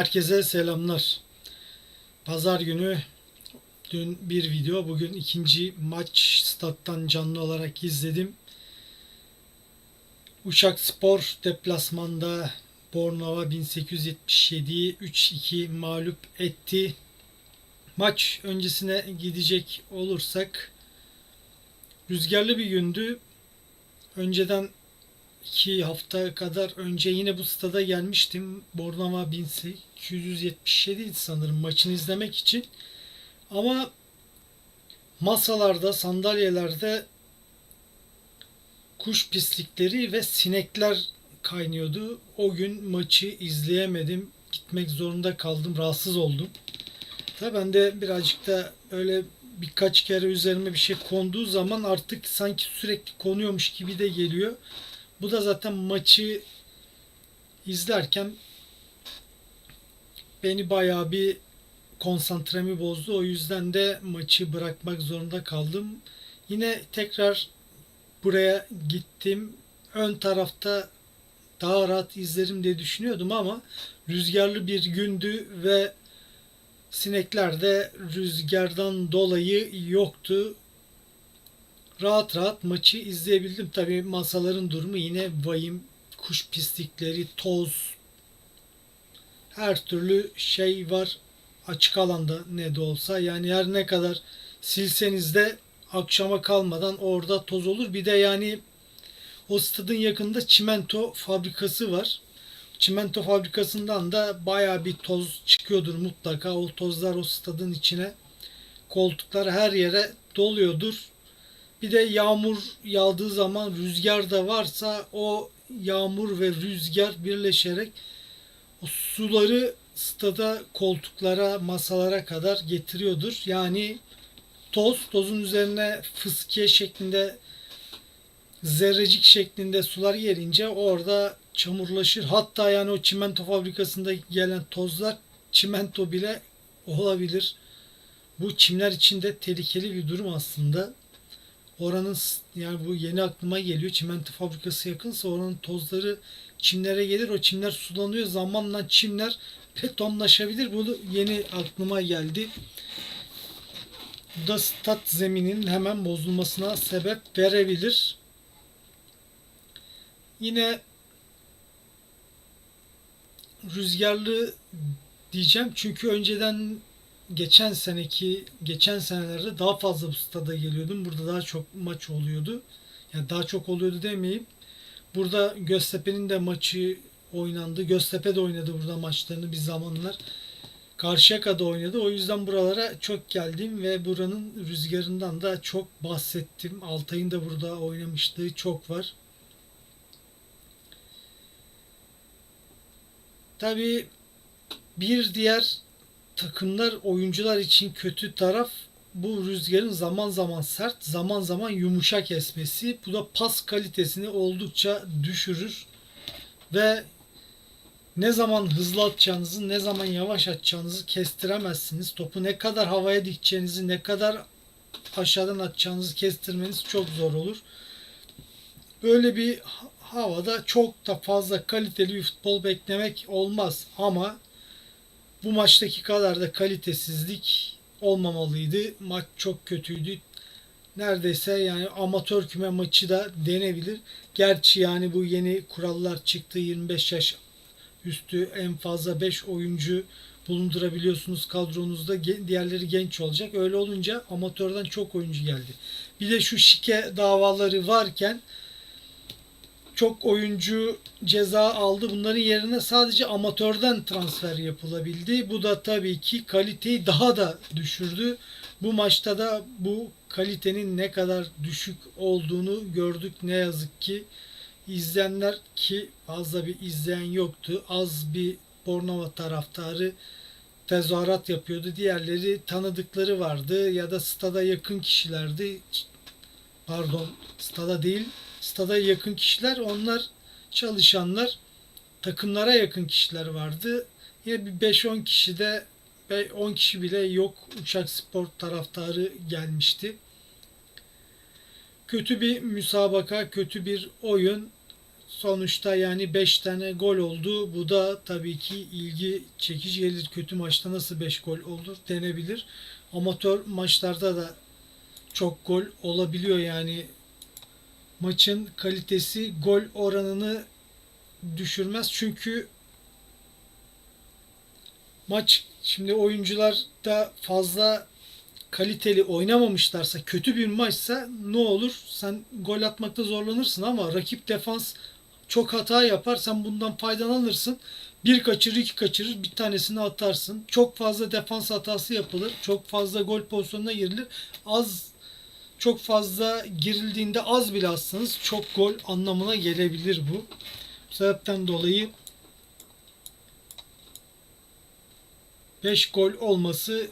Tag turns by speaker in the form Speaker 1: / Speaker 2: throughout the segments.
Speaker 1: Herkese selamlar. Pazar günü dün bir video, bugün ikinci maç stat'tan canlı olarak izledim. Uşak Spor deplasmanda Bornova 1877'yi 3-2 mağlup etti. Maç öncesine gidecek olursak rüzgarlı bir gündü. Önceden iki hafta kadar önce yine bu stada gelmiştim. Bornova 1877 idi sanırım maçını izlemek için. Ama masalarda, sandalyelerde kuş pislikleri ve sinekler kaynıyordu. O gün maçı izleyemedim. Gitmek zorunda kaldım. Rahatsız oldum. Tabii ben de birazcık da öyle birkaç kere üzerime bir şey konduğu zaman artık sanki sürekli konuyormuş gibi de geliyor. Bu da zaten maçı izlerken beni bayağı bir konsantremi bozdu. O yüzden de maçı bırakmak zorunda kaldım. Yine tekrar buraya gittim. Ön tarafta daha rahat izlerim diye düşünüyordum ama rüzgarlı bir gündü ve sinekler de rüzgardan dolayı yoktu rahat rahat maçı izleyebildim. Tabii masaların durumu yine vahim. Kuş pislikleri, toz, her türlü şey var açık alanda ne de olsa. Yani her ne kadar silseniz de akşama kalmadan orada toz olur. Bir de yani o stadın yakında çimento fabrikası var. Çimento fabrikasından da baya bir toz çıkıyordur mutlaka. O tozlar o stadın içine koltuklar her yere doluyordur. Bir de yağmur yağdığı zaman rüzgar da varsa o yağmur ve rüzgar birleşerek o suları stada koltuklara, masalara kadar getiriyordur. Yani toz, tozun üzerine fıskiye şeklinde zerrecik şeklinde sular gelince orada çamurlaşır. Hatta yani o çimento fabrikasında gelen tozlar çimento bile olabilir. Bu çimler için de tehlikeli bir durum aslında oranın yani bu yeni aklıma geliyor. Çimento fabrikası yakınsa oranın tozları çimlere gelir. O çimler sulanıyor. Zamanla çimler betonlaşabilir. Bu yeni aklıma geldi. Bu da stat zeminin hemen bozulmasına sebep verebilir. Yine rüzgarlı diyeceğim çünkü önceden geçen seneki geçen senelerde daha fazla bu stada geliyordum. Burada daha çok maç oluyordu. Yani daha çok oluyordu demeyeyim. Burada Göztepe'nin de maçı oynandı. Göztepe de oynadı burada maçlarını bir zamanlar. Karşıyaka'da oynadı. O yüzden buralara çok geldim ve buranın rüzgarından da çok bahsettim. Altay'ın da burada oynamışlığı çok var. Tabii bir diğer takımlar oyuncular için kötü taraf bu rüzgarın zaman zaman sert, zaman zaman yumuşak esmesi. Bu da pas kalitesini oldukça düşürür ve ne zaman hızlı atacağınızı, ne zaman yavaş atacağınızı kestiremezsiniz. Topu ne kadar havaya dikeceğinizi, ne kadar aşağıdan atacağınızı kestirmeniz çok zor olur. Böyle bir havada çok da fazla kaliteli bir futbol beklemek olmaz ama bu maçtaki kadar da kalitesizlik olmamalıydı. Maç çok kötüydü. Neredeyse yani amatör küme maçı da denebilir. Gerçi yani bu yeni kurallar çıktı. 25 yaş üstü en fazla 5 oyuncu bulundurabiliyorsunuz kadronuzda. Diğerleri genç olacak. Öyle olunca amatörden çok oyuncu geldi. Bir de şu şike davaları varken çok oyuncu ceza aldı. Bunların yerine sadece amatörden transfer yapılabildi. Bu da tabii ki kaliteyi daha da düşürdü. Bu maçta da bu kalitenin ne kadar düşük olduğunu gördük ne yazık ki. İzleyenler ki fazla bir izleyen yoktu. Az bir Bornova taraftarı tezahürat yapıyordu. Diğerleri tanıdıkları vardı ya da stada yakın kişilerdi. Pardon, stada değil, stada yakın kişiler onlar çalışanlar takımlara yakın kişiler vardı. Yine bir 5-10 kişi de 10 kişi bile yok uçak spor taraftarı gelmişti. Kötü bir müsabaka, kötü bir oyun. Sonuçta yani 5 tane gol oldu. Bu da tabii ki ilgi çekici gelir. Kötü maçta nasıl 5 gol olur denebilir. Amatör maçlarda da çok gol olabiliyor yani maçın kalitesi gol oranını düşürmez. Çünkü maç şimdi oyuncular da fazla kaliteli oynamamışlarsa kötü bir maçsa ne olur? Sen gol atmakta zorlanırsın ama rakip defans çok hata yapar. Sen bundan faydalanırsın. Bir kaçırır, iki kaçırır, bir tanesini atarsın. Çok fazla defans hatası yapılır. Çok fazla gol pozisyonuna girilir. Az çok fazla girildiğinde az bile atsanız çok gol anlamına gelebilir bu. Bu sebepten dolayı 5 gol olması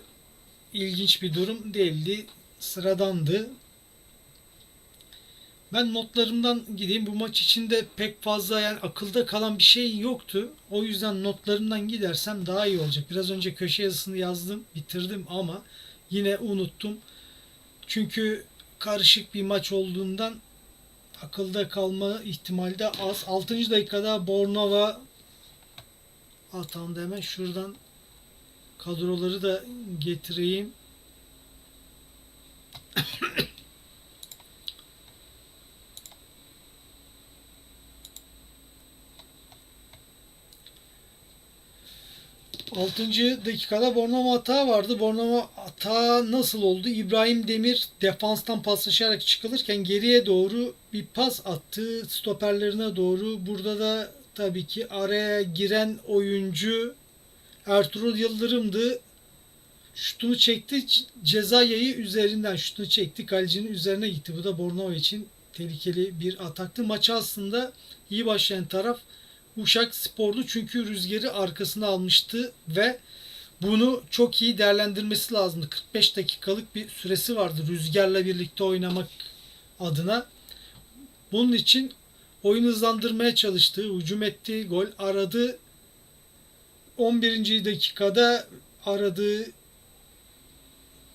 Speaker 1: ilginç bir durum değildi. Sıradandı. Ben notlarımdan gideyim. Bu maç içinde pek fazla yani akılda kalan bir şey yoktu. O yüzden notlarımdan gidersem daha iyi olacak. Biraz önce köşe yazısını yazdım, bitirdim ama yine unuttum. Çünkü karışık bir maç olduğundan akılda kalma ihtimali de az. 6. dakikada Bornova Atamda hemen şuradan kadroları da getireyim. Altıncı dakikada Bornova hata vardı. Bornova hata nasıl oldu? İbrahim Demir defanstan paslaşarak çıkılırken geriye doğru bir pas attı stoperlerine doğru. Burada da tabii ki araya giren oyuncu Ertuğrul Yıldırım'dı. Şutunu çekti. Ceza yayı üzerinden şutunu çekti. Kalecinin üzerine gitti. Bu da Bornova için tehlikeli bir ataktı. Maçı aslında iyi başlayan taraf Uşak Sporlu çünkü rüzgarı arkasına almıştı ve bunu çok iyi değerlendirmesi lazımdı. 45 dakikalık bir süresi vardı rüzgarla birlikte oynamak adına. Bunun için oyun hızlandırmaya çalıştı. Hücum etti, gol aradı. 11. dakikada aradığı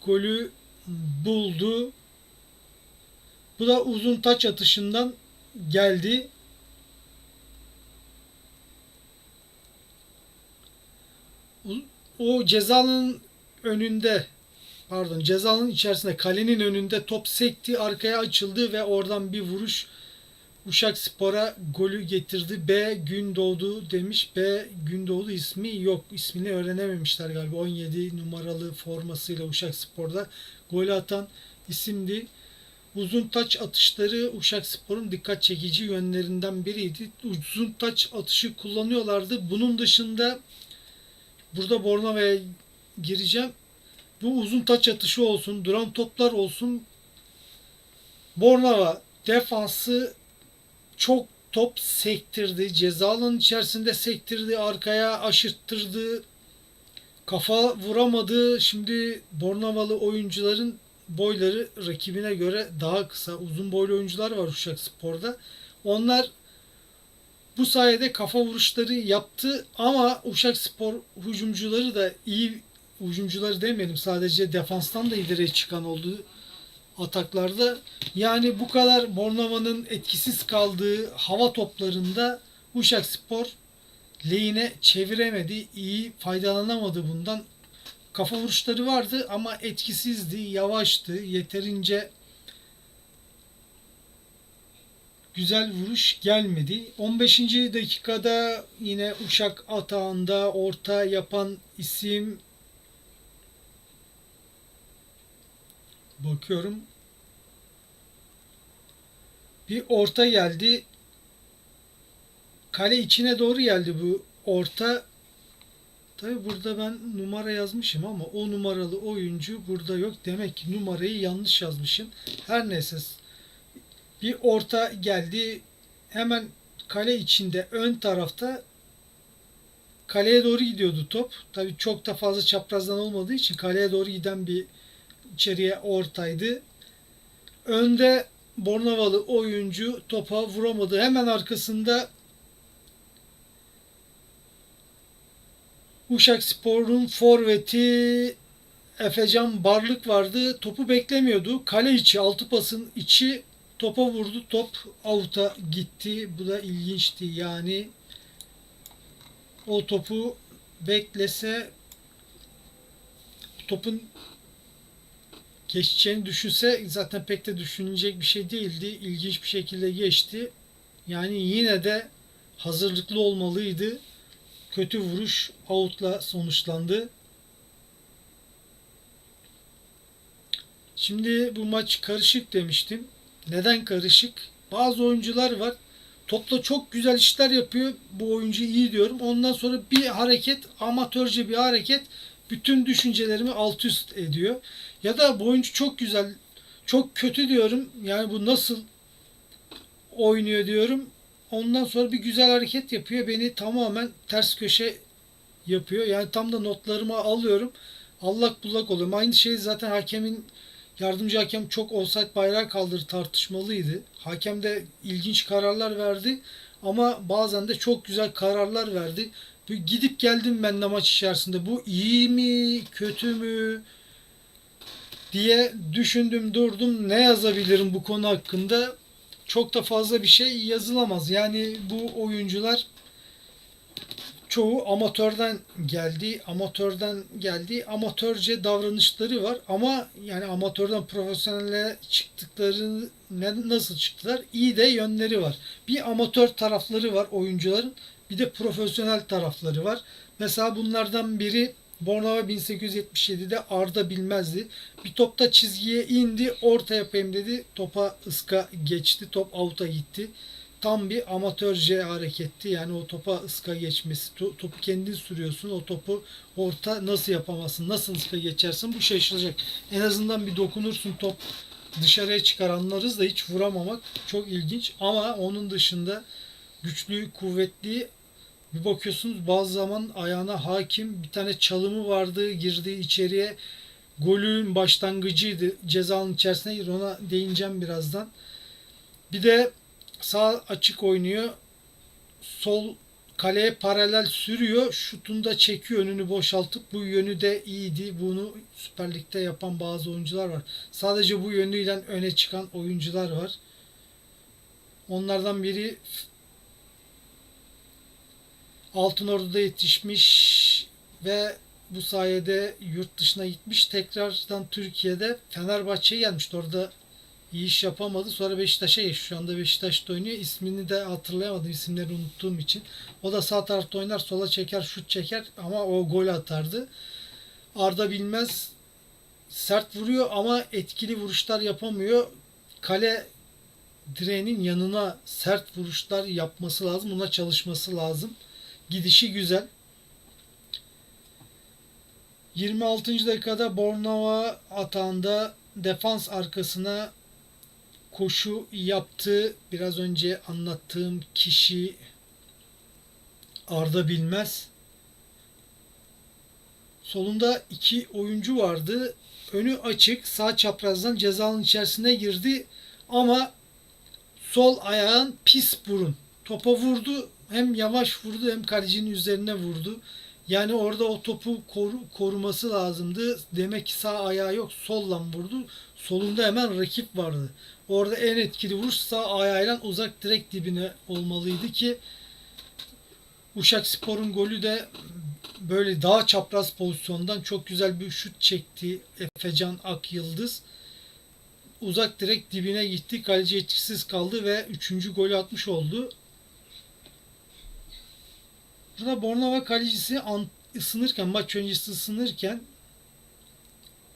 Speaker 1: golü buldu. Bu da uzun taç atışından geldi. O cezanın önünde pardon cezanın içerisinde kalenin önünde top sekti arkaya açıldı ve oradan bir vuruş Uşak Spor'a golü getirdi. B Gündoğdu demiş. B Gündoğdu ismi yok. İsmini öğrenememişler galiba. 17 numaralı formasıyla Uşak Spor'da gol atan isimdi. Uzun taç atışları Uşak Spor'un dikkat çekici yönlerinden biriydi. Uzun taç atışı kullanıyorlardı. Bunun dışında burada Bornova'ya gireceğim. Bu uzun taç atışı olsun, duran toplar olsun. Bornova defansı çok top sektirdi. Ceza alanı içerisinde sektirdi. Arkaya aşırttırdı. Kafa vuramadı. Şimdi Bornavalı oyuncuların boyları rakibine göre daha kısa. Uzun boylu oyuncular var Uşak Spor'da. Onlar bu sayede kafa vuruşları yaptı ama Uşak Spor hücumcuları da iyi hücumcuları demeyelim sadece defanstan da ileri çıkan oldu ataklarda. Yani bu kadar Bornova'nın etkisiz kaldığı hava toplarında Uşak Spor lehine çeviremedi. iyi faydalanamadı bundan. Kafa vuruşları vardı ama etkisizdi, yavaştı. Yeterince güzel vuruş gelmedi. 15. dakikada yine Uşak atağında orta yapan isim Bakıyorum. Bir orta geldi. Kale içine doğru geldi bu orta. Tabi burada ben numara yazmışım ama o numaralı oyuncu burada yok. Demek ki numarayı yanlış yazmışım. Her neyse. Bir orta geldi. Hemen kale içinde ön tarafta kaleye doğru gidiyordu top. Tabi çok da fazla çaprazdan olmadığı için kaleye doğru giden bir içeriye ortaydı. Önde Bornavalı oyuncu topa vuramadı. Hemen arkasında Uşak Spor'un forveti Efecan Barlık vardı. Topu beklemiyordu. Kale içi, altı pasın içi topa vurdu. Top avuta gitti. Bu da ilginçti. Yani o topu beklese topun geçeceğini düşünse zaten pek de düşünecek bir şey değildi. İlginç bir şekilde geçti. Yani yine de hazırlıklı olmalıydı. Kötü vuruş out'la sonuçlandı. Şimdi bu maç karışık demiştim. Neden karışık? Bazı oyuncular var. Topla çok güzel işler yapıyor. Bu oyuncu iyi diyorum. Ondan sonra bir hareket, amatörce bir hareket bütün düşüncelerimi alt üst ediyor. Ya da bu oyuncu çok güzel, çok kötü diyorum. Yani bu nasıl oynuyor diyorum. Ondan sonra bir güzel hareket yapıyor. Beni tamamen ters köşe yapıyor. Yani tam da notlarımı alıyorum. Allak bullak oluyorum. Aynı şey zaten hakemin yardımcı hakem çok offside bayrağı kaldırı tartışmalıydı. Hakem de ilginç kararlar verdi ama bazen de çok güzel kararlar verdi. Gidip geldim ben de maç içerisinde. Bu iyi mi, kötü mü diye düşündüm, durdum. Ne yazabilirim bu konu hakkında? Çok da fazla bir şey yazılamaz. Yani bu oyuncular çoğu amatörden geldi, amatörden geldi, amatörce davranışları var ama yani amatörden profesyonele çıktıkları nasıl çıktılar? İyi de yönleri var. Bir amatör tarafları var oyuncuların, bir de profesyonel tarafları var. Mesela bunlardan biri Bornova 1877'de Arda bilmezdi. Bir topta çizgiye indi, orta yapayım dedi. Topa ıska geçti, top out'a gitti tam bir amatörce hareketti. Yani o topa ıska geçmesi. To- topu kendin sürüyorsun. O topu orta nasıl yapamazsın? Nasıl ıska geçersin? Bu şaşılacak. En azından bir dokunursun top dışarıya çıkar anlarız da hiç vuramamak çok ilginç. Ama onun dışında güçlü, kuvvetli bir bakıyorsunuz bazı zaman ayağına hakim bir tane çalımı vardı girdi içeriye golün başlangıcıydı cezanın içerisine ona değineceğim birazdan. Bir de sağ açık oynuyor. Sol kaleye paralel sürüyor. Şutunu da çekiyor önünü boşaltıp bu yönü de iyiydi. Bunu Süper Lig'de yapan bazı oyuncular var. Sadece bu yönüyle öne çıkan oyuncular var. Onlardan biri Altınordu'da yetişmiş ve bu sayede yurt dışına gitmiş. Tekrardan Türkiye'de Fenerbahçe'ye gelmişti. Orada iyi iş yapamadı. Sonra Beşiktaş'a geçti. Şu anda Beşiktaş'ta oynuyor. İsmini de hatırlayamadım. isimleri unuttuğum için. O da sağ tarafta oynar. Sola çeker, şut çeker ama o gol atardı. Arda Bilmez sert vuruyor ama etkili vuruşlar yapamıyor. Kale direğinin yanına sert vuruşlar yapması lazım. Buna çalışması lazım. Gidişi güzel. 26. dakikada Bornova atağında defans arkasına koşu yaptı. Biraz önce anlattığım kişi Arda Bilmez. Solunda iki oyuncu vardı. Önü açık. Sağ çaprazdan cezanın içerisine girdi. Ama sol ayağın pis burun. Topa vurdu. Hem yavaş vurdu hem kalecinin üzerine vurdu. Yani orada o topu koru, koruması lazımdı. Demek ki sağ ayağı yok. Solla vurdu. Solunda hemen rakip vardı. Orada en etkili vuruş sağ ayağıyla uzak direkt dibine olmalıydı ki Uşak Spor'un golü de böyle daha çapraz pozisyondan çok güzel bir şut çekti Efecan Ak Yıldız. Uzak direkt dibine gitti. Kaleci etkisiz kaldı ve 3. golü atmış oldu. Burada Bornova kalecisi ısınırken, maç öncesi ısınırken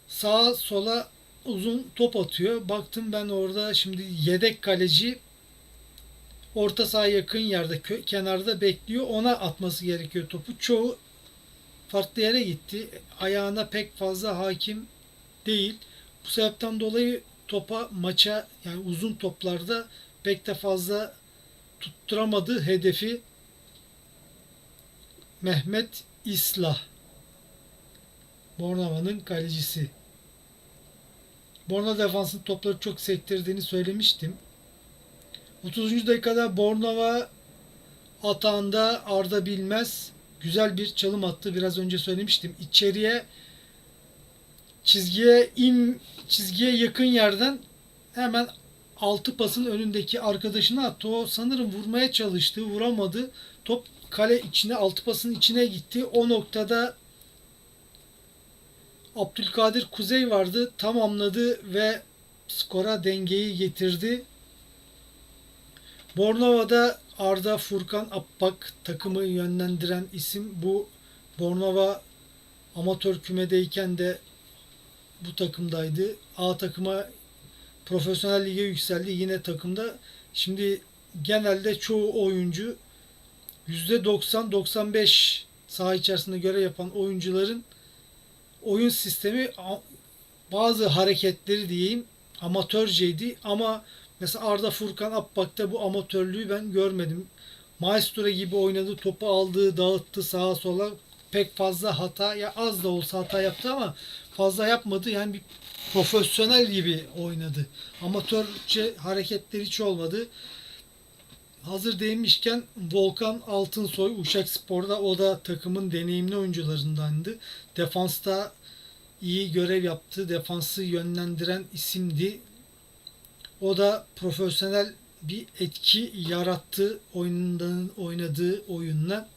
Speaker 1: sağa sola uzun top atıyor. Baktım ben orada şimdi yedek kaleci orta saha yakın yerde kenarda bekliyor. Ona atması gerekiyor topu. Çoğu farklı yere gitti. Ayağına pek fazla hakim değil. Bu sebepten dolayı topa maça yani uzun toplarda pek de fazla tutturamadı hedefi Mehmet İslah. Bornova'nın kalecisi. Bornova defansın topları çok sektirdiğini söylemiştim. 30. dakikada Bornova atağında Arda Bilmez güzel bir çalım attı. Biraz önce söylemiştim. İçeriye çizgiye in çizgiye yakın yerden hemen altı pasın önündeki arkadaşına attı. O sanırım vurmaya çalıştı. Vuramadı. Top kale içine altı pasın içine gitti. O noktada Abdülkadir Kuzey vardı. Tamamladı ve skora dengeyi getirdi. Bornova'da Arda Furkan Appak takımı yönlendiren isim. Bu Bornova amatör kümedeyken de bu takımdaydı. A takıma profesyonel lige yükseldi yine takımda. Şimdi genelde çoğu oyuncu %90-95 saha içerisinde görev yapan oyuncuların oyun sistemi bazı hareketleri diyeyim amatörceydi ama mesela Arda Furkan Akbak'ta bu amatörlüğü ben görmedim. Maestro gibi oynadı, topu aldı, dağıttı sağa sola. Pek fazla hata ya az da olsa hata yaptı ama fazla yapmadı. Yani bir profesyonel gibi oynadı. Amatörce hareketleri hiç olmadı. Hazır değmişken Volkan Altınsoy Uşak Spor'da o da takımın deneyimli oyuncularındandı. Defansta iyi görev yaptı. Defansı yönlendiren isimdi. O da profesyonel bir etki yarattı oyundan oynadığı oyunla.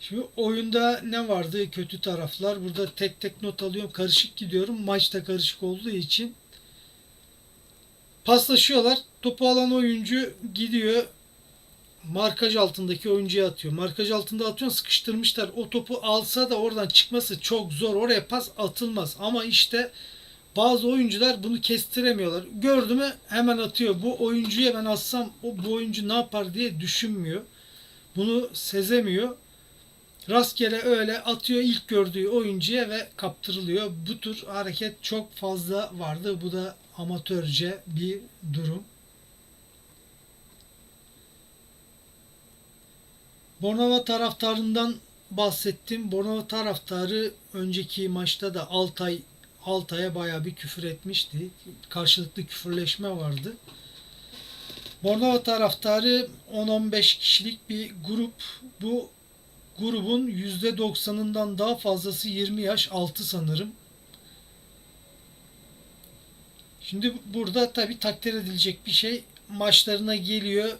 Speaker 1: Şimdi oyunda ne vardı kötü taraflar? Burada tek tek not alıyorum. Karışık gidiyorum. Maçta karışık olduğu için paslaşıyorlar. Topu alan oyuncu gidiyor. Markaj altındaki oyuncuya atıyor. Markaj altında atıyor sıkıştırmışlar. O topu alsa da oradan çıkması çok zor. Oraya pas atılmaz. Ama işte bazı oyuncular bunu kestiremiyorlar. Gördü mü hemen atıyor. Bu oyuncuya ben atsam o bu oyuncu ne yapar diye düşünmüyor. Bunu sezemiyor. Rastgele öyle atıyor ilk gördüğü oyuncuya ve kaptırılıyor. Bu tür hareket çok fazla vardı. Bu da amatörce bir durum. Bornova taraftarından bahsettim. Bornova taraftarı önceki maçta da Altay Altay'a bayağı bir küfür etmişti. Karşılıklı küfürleşme vardı. Bornova taraftarı 10-15 kişilik bir grup. Bu grubun %90'ından daha fazlası 20 yaş altı sanırım. Şimdi burada tabi takdir edilecek bir şey maçlarına geliyor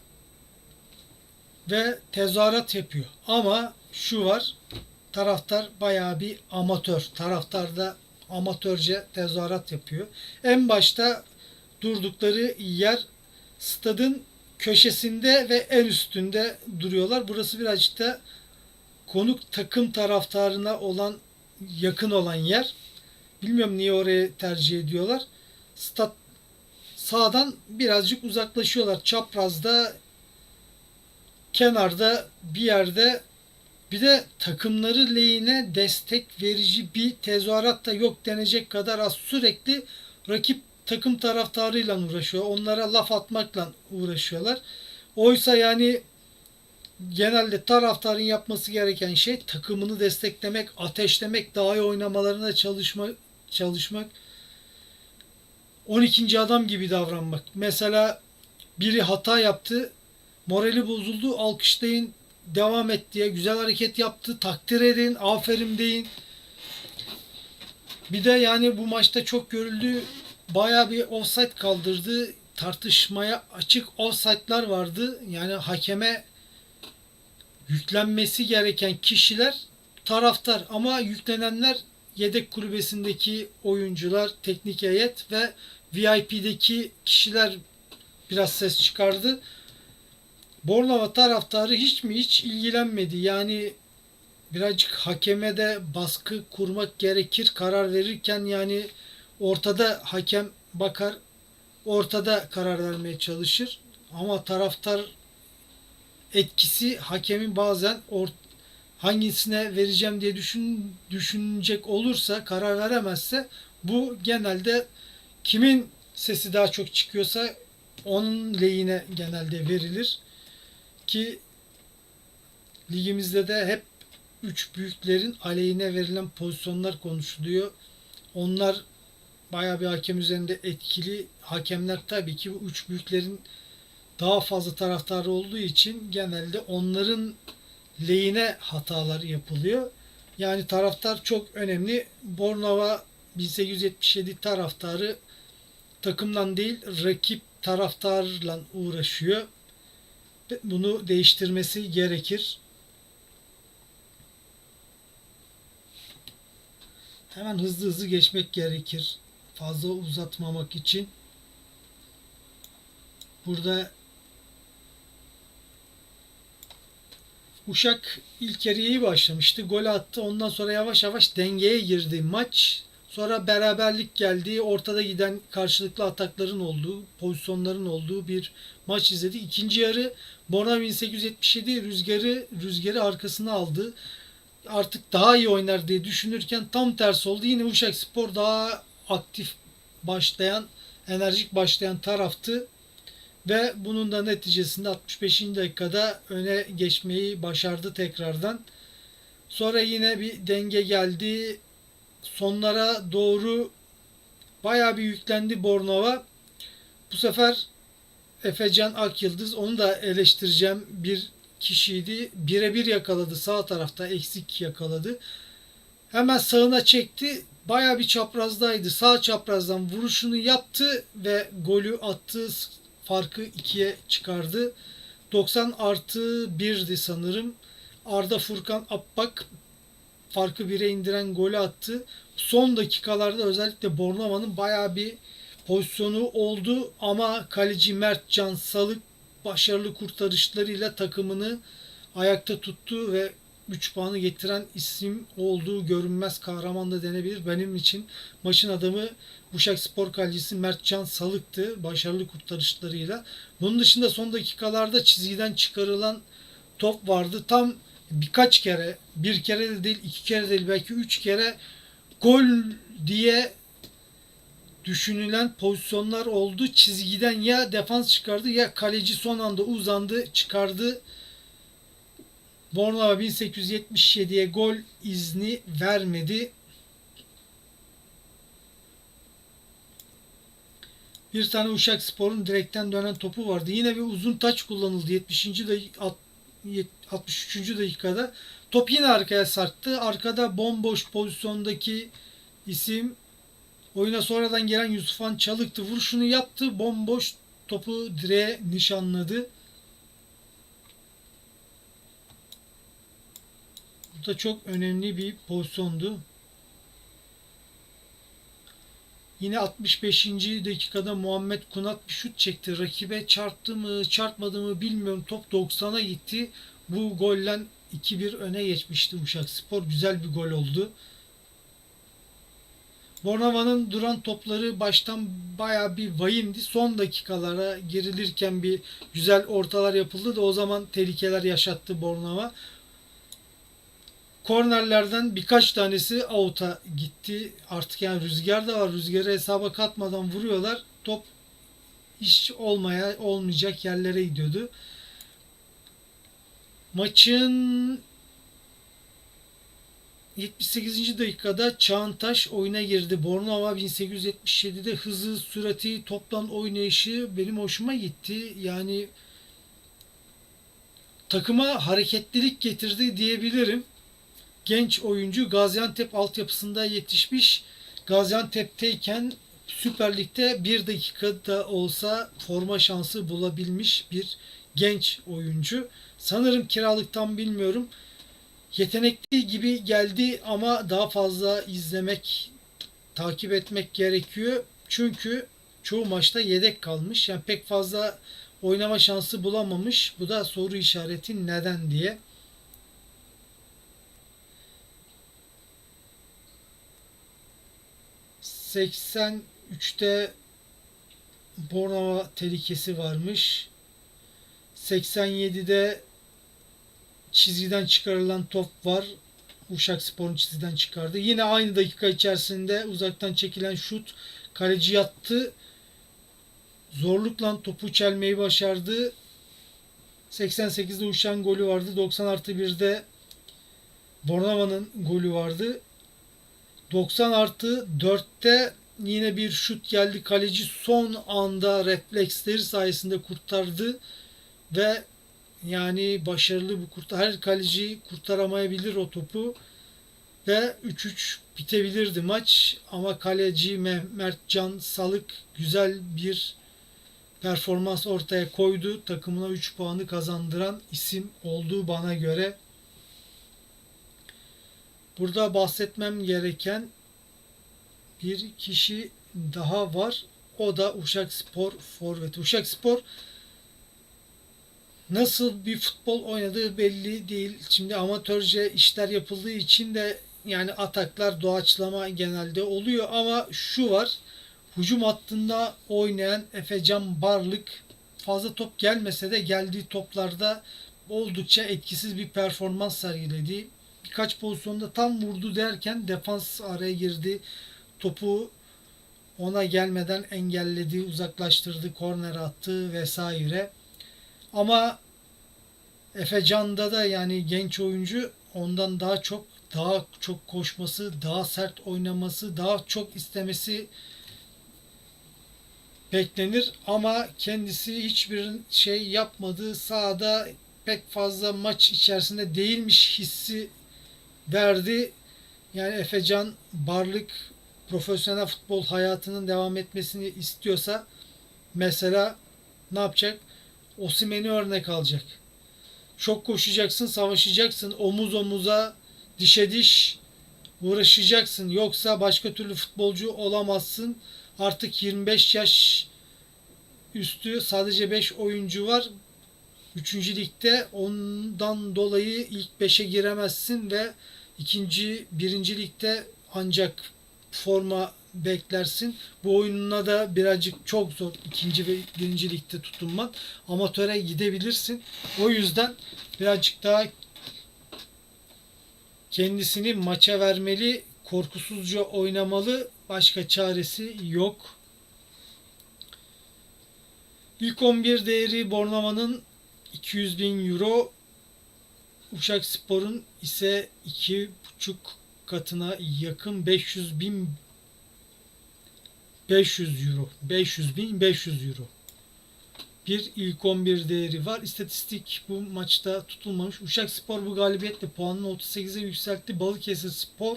Speaker 1: ve tezahürat yapıyor. Ama şu var taraftar bayağı bir amatör. Taraftar da amatörce tezahürat yapıyor. En başta durdukları yer stadın köşesinde ve en üstünde duruyorlar. Burası birazcık da konuk takım taraftarına olan yakın olan yer. Bilmiyorum niye orayı tercih ediyorlar. Stat sağdan birazcık uzaklaşıyorlar. Çaprazda kenarda bir yerde bir de takımları lehine destek verici bir tezahürat da yok denecek kadar az sürekli rakip takım taraftarıyla uğraşıyor. Onlara laf atmakla uğraşıyorlar. Oysa yani genelde taraftarın yapması gereken şey takımını desteklemek, ateşlemek, daha iyi oynamalarına çalışmak, çalışmak. 12. adam gibi davranmak. Mesela biri hata yaptı, morali bozuldu, alkışlayın, devam et diye güzel hareket yaptı, takdir edin, aferin deyin. Bir de yani bu maçta çok görüldü. Bayağı bir offside kaldırdı. Tartışmaya açık offside'lar vardı. Yani hakeme yüklenmesi gereken kişiler taraftar ama yüklenenler yedek kulübesindeki oyuncular, teknik heyet ve VIP'deki kişiler biraz ses çıkardı. Bornova taraftarı hiç mi hiç ilgilenmedi. Yani birazcık hakeme de baskı kurmak gerekir. Karar verirken yani ortada hakem bakar, ortada karar vermeye çalışır. Ama taraftar etkisi hakemin bazen or, hangisine vereceğim diye düşün, düşünecek olursa, karar veremezse bu genelde kimin sesi daha çok çıkıyorsa onun lehine genelde verilir ki ligimizde de hep üç büyüklerin aleyhine verilen pozisyonlar konuşuluyor. Onlar bayağı bir hakem üzerinde etkili hakemler tabii ki bu üç büyüklerin daha fazla taraftarı olduğu için genelde onların lehine hatalar yapılıyor. Yani taraftar çok önemli. Bornova 1877 taraftarı takımdan değil rakip taraftarla uğraşıyor. Bunu değiştirmesi gerekir. Hemen hızlı hızlı geçmek gerekir. Fazla uzatmamak için. Burada Uşak ilk yarı iyi başlamıştı. Gol attı. Ondan sonra yavaş yavaş dengeye girdi maç. Sonra beraberlik geldi. Ortada giden karşılıklı atakların olduğu, pozisyonların olduğu bir maç izledik. İkinci yarı Borna 1877 rüzgarı rüzgarı arkasına aldı. Artık daha iyi oynar diye düşünürken tam tersi oldu. Yine Uşak Spor daha aktif başlayan, enerjik başlayan taraftı ve bunun da neticesinde 65. dakikada öne geçmeyi başardı tekrardan. Sonra yine bir denge geldi. Sonlara doğru bayağı bir yüklendi Bornova. Bu sefer Efecan Akyıldız onu da eleştireceğim bir kişiydi. Birebir yakaladı sağ tarafta eksik yakaladı. Hemen sağına çekti. Bayağı bir çaprazdaydı. Sağ çaprazdan vuruşunu yaptı ve golü attı farkı 2'ye çıkardı. 90 artı 1'di sanırım. Arda Furkan Abbak farkı 1'e indiren golü attı. Son dakikalarda özellikle Bornova'nın bayağı bir pozisyonu oldu ama kaleci Mert Can Salık başarılı kurtarışlarıyla takımını ayakta tuttu ve 3 puanı getiren isim olduğu görünmez kahraman da denebilir. Benim için maçın adamı Uşak Spor kalecisi Mertcan Salık'tı başarılı kurtarışlarıyla. Bunun dışında son dakikalarda çizgiden çıkarılan top vardı. Tam birkaç kere, bir kere de değil, iki kere değil, belki üç kere gol diye düşünülen pozisyonlar oldu. Çizgiden ya defans çıkardı ya kaleci son anda uzandı çıkardı. Bornova 1877'ye gol izni vermedi. Bir tane Uşak Spor'un direkten dönen topu vardı. Yine bir uzun taç kullanıldı 70. dakika 63. dakikada. Top yine arkaya sarktı. Arkada bomboş pozisyondaki isim oyuna sonradan gelen Yusufan Çalık'tı. Vuruşunu yaptı. Bomboş topu direğe nişanladı. Bu da çok önemli bir pozisyondu. Yine 65. dakikada Muhammed Kunat bir şut çekti. Rakibe çarptı mı çarpmadı mı bilmiyorum. Top 90'a gitti. Bu golle 2-1 öne geçmişti Uşak Spor. Güzel bir gol oldu. Bornova'nın duran topları baştan baya bir vahimdi. Son dakikalara girilirken bir güzel ortalar yapıldı da o zaman tehlikeler yaşattı Bornova. Kornerlerden birkaç tanesi out'a gitti. Artık yani rüzgar da var. Rüzgarı hesaba katmadan vuruyorlar. Top hiç olmaya olmayacak yerlere gidiyordu. Maçın 78. dakikada Çağantaş oyuna girdi. Bornova 1877'de hızı, sürati, toptan oynayışı benim hoşuma gitti. Yani takıma hareketlilik getirdi diyebilirim genç oyuncu Gaziantep altyapısında yetişmiş. Gaziantep'teyken Süper Lig'de bir dakikada olsa forma şansı bulabilmiş bir genç oyuncu. Sanırım kiralıktan bilmiyorum. Yetenekli gibi geldi ama daha fazla izlemek, takip etmek gerekiyor. Çünkü çoğu maçta yedek kalmış. Yani pek fazla oynama şansı bulamamış. Bu da soru işareti neden diye. 83'te Bornova tehlikesi varmış. 87'de çizgiden çıkarılan top var. Uşak Spor'un çizgiden çıkardı. Yine aynı dakika içerisinde uzaktan çekilen şut kaleci yattı. Zorlukla topu çelmeyi başardı. 88'de Uşak'ın golü vardı. 90 artı 1'de Bornova'nın golü vardı. 90 artı 4'te yine bir şut geldi. Kaleci son anda refleksleri sayesinde kurtardı ve yani başarılı bir kurtar. Her kaleci kurtaramayabilir o topu ve 3-3 bitebilirdi maç ama kaleci Mertcan Salık güzel bir performans ortaya koydu. Takımına 3 puanı kazandıran isim olduğu bana göre. Burada bahsetmem gereken bir kişi daha var. O da Uşak Spor forveti. Uşak Spor nasıl bir futbol oynadığı belli değil. Şimdi amatörce işler yapıldığı için de yani ataklar doğaçlama genelde oluyor ama şu var. Hücum hattında oynayan Efecan Barlık fazla top gelmese de geldiği toplarda oldukça etkisiz bir performans sergiledi. Birkaç pozisyonda tam vurdu derken defans araya girdi. Topu ona gelmeden engelledi, uzaklaştırdı, korner attı vesaire. Ama Efe Can'da da yani genç oyuncu ondan daha çok daha çok koşması, daha sert oynaması, daha çok istemesi beklenir ama kendisi hiçbir şey yapmadı. Sahada pek fazla maç içerisinde değilmiş hissi verdi. Yani Efecan Barlık profesyonel futbol hayatının devam etmesini istiyorsa mesela ne yapacak? Osimhen'i örnek alacak. Çok koşacaksın, savaşacaksın. Omuz omuza, dişe diş uğraşacaksın. Yoksa başka türlü futbolcu olamazsın. Artık 25 yaş üstü sadece 5 oyuncu var. 3. ligde ondan dolayı ilk 5'e giremezsin ve ikinci, birinci ligde ancak forma beklersin. Bu oyununa da birazcık çok zor ikinci ve birinci ligde tutunmak. Amatöre gidebilirsin. O yüzden birazcık daha kendisini maça vermeli, korkusuzca oynamalı. Başka çaresi yok. İlk 11 değeri Bornova'nın 200 bin euro. Uşak Spor'un ise 2,5 katına yakın 500 bin 500 euro. 500 bin 500 euro. Bir ilk 11 değeri var. İstatistik bu maçta tutulmamış. Uşak Spor bu galibiyetle puanını 38'e yükseltti. Balıkesir Spor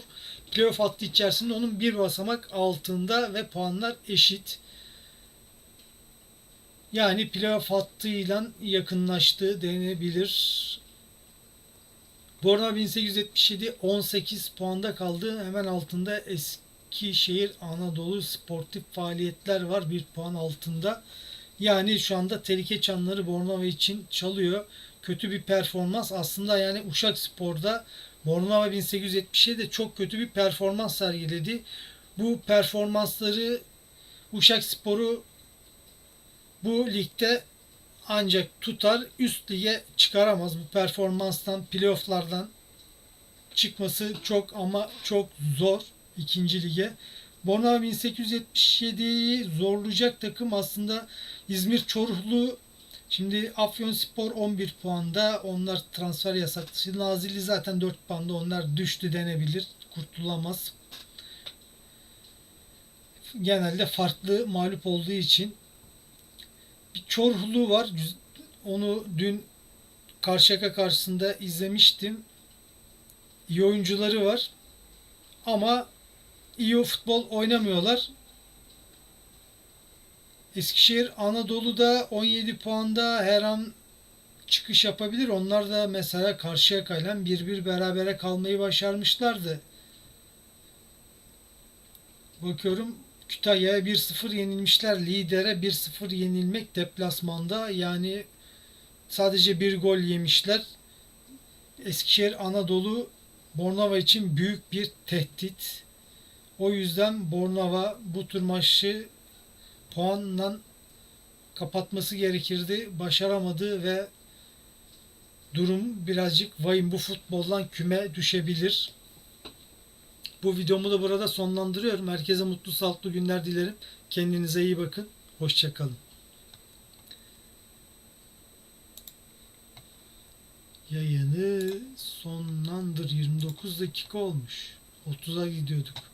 Speaker 1: playoff hattı içerisinde onun bir basamak altında ve puanlar eşit. Yani playoff hattıyla yakınlaştı denebilir. Borna 1877 18 puanda kaldı. Hemen altında Eskişehir Anadolu Sportif Faaliyetler var. Bir puan altında. Yani şu anda tehlike çanları Bornova için çalıyor. Kötü bir performans. Aslında yani Uşak Spor'da Bornova 1877 de çok kötü bir performans sergiledi. Bu performansları Uşak Spor'u bu ligde ancak tutar üst lige çıkaramaz. Bu performanstan playofflardan çıkması çok ama çok zor ikinci lige. Bornova 1877'yi zorlayacak takım aslında İzmir Çoruhlu Şimdi Afyonspor 11 puanda. Onlar transfer yasaklı. Nazilli zaten 4 puanda. Onlar düştü denebilir. Kurtulamaz. Genelde farklı mağlup olduğu için bir Çorhulu var. Onu dün Karşıyaka karşısında izlemiştim. İyi oyuncuları var. Ama iyi futbol oynamıyorlar. Eskişehir Anadolu'da 17 puanda her an çıkış yapabilir. Onlar da mesela Karşıyaka'yla 1-1 berabere kalmayı başarmışlardı. Bakıyorum Kütahya'ya 1-0 yenilmişler. Lidere 1-0 yenilmek deplasmanda. Yani sadece bir gol yemişler. Eskişehir Anadolu Bornova için büyük bir tehdit. O yüzden Bornova bu tür maçı puanla kapatması gerekirdi. Başaramadı ve durum birazcık vahim. Bu futboldan küme düşebilir. Bu videomu da burada sonlandırıyorum. Herkese mutlu sağlıklı günler dilerim. Kendinize iyi bakın. Hoşçakalın. Yayını sonlandır. 29 dakika olmuş. 30'a gidiyorduk.